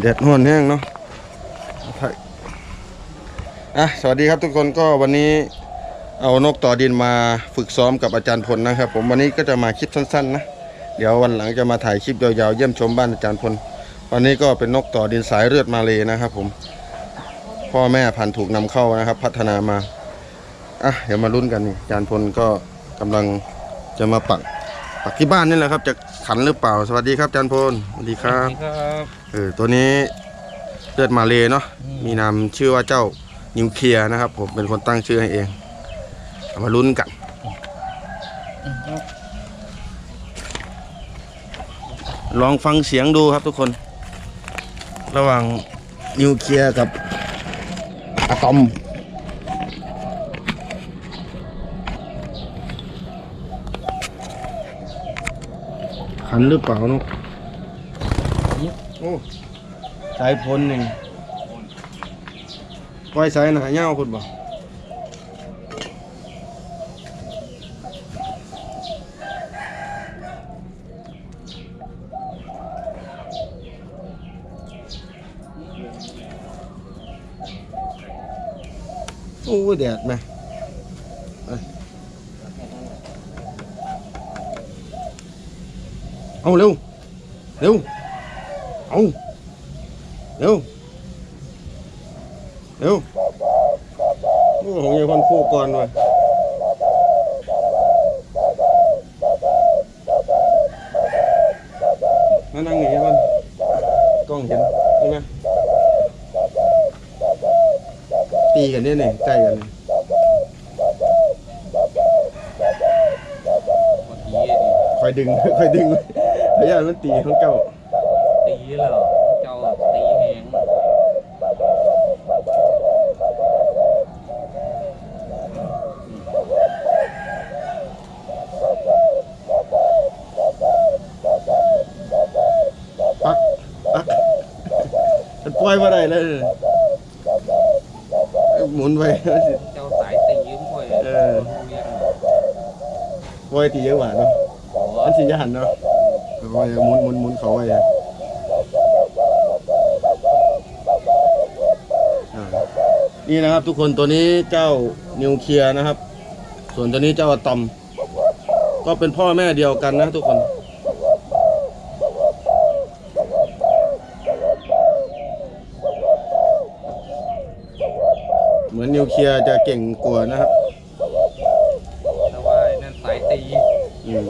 แดดห้อนแห้งเนาะอะสวัสดีครับทุกคนก็วันนี้เอานกต่อดินมาฝึกซ้อมกับอาจารย์พลนะครับ ผมวันนี้ก็จะมาคลิปสั้นๆนะเดี๋ยววันหลังจะมาถ่ายคลิปยาวๆเยี่ยมชมบ้านอาจารย์พลวันนี้ก็เป็นนกต่อดินสายเลือดมาเลยนะครับ ผม พ่อแม่พันถูกนำเข้านะครับ พัฒนามาอะเดี๋ยวมาลุ้นกันนี่อาจารย์พลก็กำลังจะมาปัก ปักที่บ้านนี่แหละครับ จะขันหรือเปล่า สวัสดีครับอาจารย์พลสวัสดีครับ ครับเออตัวนี้เลือดมาเลยเนาะอืมมีนามชื่อว่าเจ้านิวเคลียร์นะครับ ผมเป็นคนตั้งชื่อให้เองเอามาลุ้นกันลองฟังเสียงดูครับทุกคน ระหว่างนิวเคลียร์กับอะตอม ขันหรือเปล่าเนาะโอ้สายพ้นหนึ่งไว้สายหนาเงาคุณบ่โอ้ยแดดไหมไป เอาเร็ว เร็ว เอาเร็ว เร็วโอ้ของยังคนคู่ก่อนว่ะนั่นนั่งหนีมันกล้องเห็นใช่ไหมตีกันเนี่ยเนี่ยใกล้กันเนี่ยคอยดึงคอยดึง พยายามมันตีของเจ้าตีแล้วเจ้าตีแหงปักปักมันปล่อยมาได้เลยหมุนไปเจ้าสายตียิ้มค่อยเออปล่อยตีเยอะกว่าเนาะมันสิยหันเนาะเอา เอาไว้หมุนหมุนหมุนเขาไว้นี่นะครับทุกคนตัวนี้เจ้านิวเคลียร์นะครับ ส่วนตัวนี้เจ้าอตอม ก็เป็นพ่อแม่เดียวกันนะทุกคนเหมือนนิวเคลียร์จะเก่งกว่านะครับแต่ว่านั่นสายตีอืม